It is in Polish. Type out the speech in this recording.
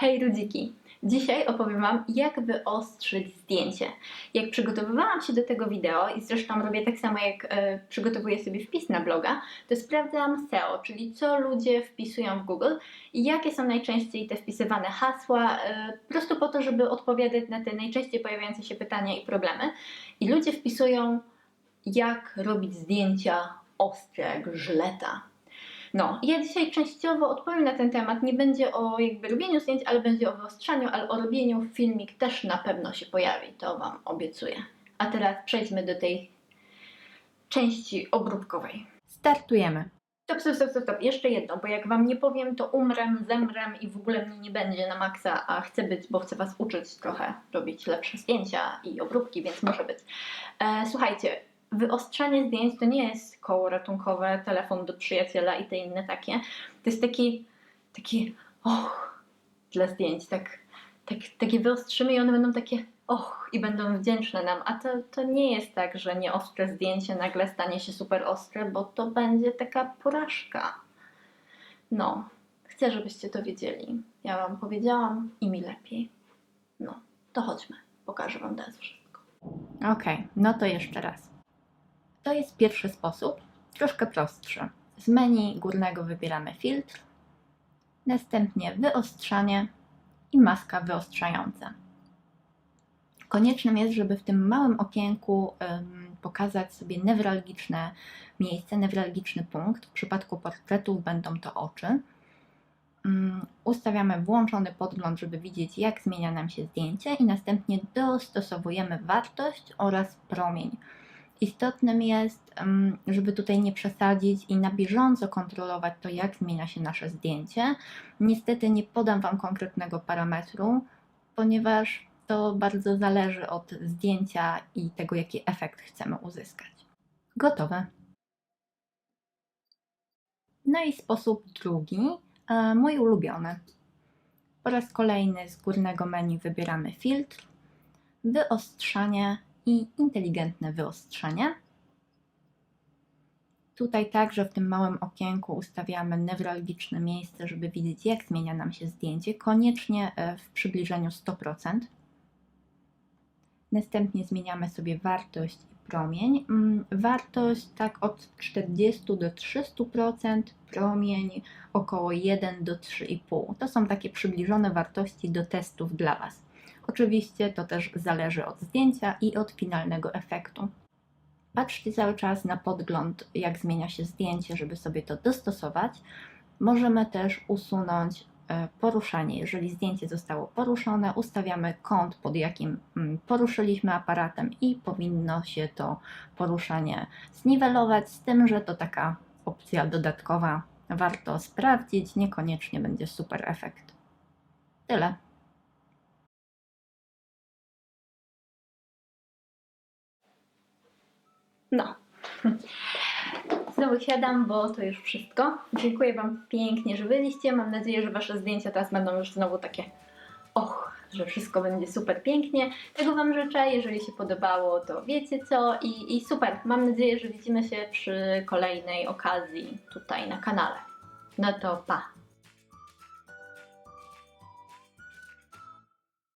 Hej ludziki! Dzisiaj opowiem Wam, jak wyostrzyć zdjęcie. Jak przygotowywałam się do tego wideo i zresztą robię tak samo, jak e, przygotowuję sobie wpis na bloga, to sprawdzam SEO, czyli co ludzie wpisują w Google i jakie są najczęściej te wpisywane hasła, e, po prostu po to, żeby odpowiadać na te najczęściej pojawiające się pytania i problemy. I ludzie wpisują, jak robić zdjęcia ostre jak żleta. No, ja dzisiaj częściowo odpowiem na ten temat. Nie będzie o jakby robieniu zdjęć, ale będzie o wyostrzaniu, ale o robieniu filmik też na pewno się pojawi, to Wam obiecuję. A teraz przejdźmy do tej części obróbkowej. Startujemy. Stop, stop, stop, stop, stop. Jeszcze jedno, bo jak Wam nie powiem, to umrem, zemrem i w ogóle mnie nie będzie na maksa, a chcę być, bo chcę Was uczyć trochę robić lepsze zdjęcia i obróbki, więc może być. E, słuchajcie, wyostrzanie zdjęć to nie jest koło ratunkowe, telefon do przyjaciela i te inne takie. To jest taki, taki och dla zdjęć, tak, tak, takie wyostrzymy i one będą takie och i będą wdzięczne nam, a to, to nie jest tak, że nieostre zdjęcie nagle stanie się super ostre, bo to będzie taka porażka. No, chcę, żebyście to wiedzieli. Ja Wam powiedziałam i mi lepiej. No, to chodźmy, pokażę Wam teraz wszystko. Ok, no to jeszcze raz. To jest pierwszy sposób, troszkę prostszy. Z menu górnego wybieramy filtr, następnie wyostrzanie i maska wyostrzająca. Koniecznym jest, żeby w tym małym okienku ym, pokazać sobie newralgiczne miejsce, newralgiczny punkt. W przypadku portretów będą to oczy. Ym, Ustawiamy włączony podgląd, żeby widzieć, jak zmienia nam się zdjęcie, i następnie dostosowujemy wartość oraz promień. Istotnym jest, żeby tutaj nie przesadzić i na bieżąco kontrolować to, jak zmienia się nasze zdjęcie. Niestety nie podam Wam konkretnego parametru, ponieważ to bardzo zależy od zdjęcia i tego, jaki efekt chcemy uzyskać. Gotowe. No i sposób drugi, e, mój ulubiony. Po raz kolejny z górnego menu wybieramy filtr, wyostrzanie i inteligentne wyostrzenie. Tutaj także w tym małym okienku ustawiamy newralgiczne miejsce, żeby widzieć, jak zmienia nam się zdjęcie, koniecznie e, w przybliżeniu 100%. Następnie zmieniamy sobie wartość i promień. Mm, Wartość tak od 40 do 300%, promień około 1 do 3,5. To są takie przybliżone wartości do testów dla Was. Oczywiście to też zależy od zdjęcia i od finalnego efektu. Patrzcie cały czas na podgląd, jak zmienia się zdjęcie, żeby sobie to dostosować. Możemy też usunąć e, poruszanie. Jeżeli zdjęcie zostało poruszone, ustawiamy kąt, pod jakim mm, poruszyliśmy aparatem i powinno się to poruszanie zniwelować, z tym, że to taka opcja dodatkowa. Warto sprawdzić, niekoniecznie będzie super efekt. Tyle. No. Znowu siadam, bo to już wszystko. Dziękuję Wam pięknie, że byliście. Mam nadzieję, że Wasze zdjęcia teraz będą już znowu takie och, że wszystko będzie super pięknie. Tego Wam życzę. Jeżeli się podobało, to wiecie co. I, i super. Mam nadzieję, że widzimy się przy kolejnej okazji tutaj na kanale. No to pa!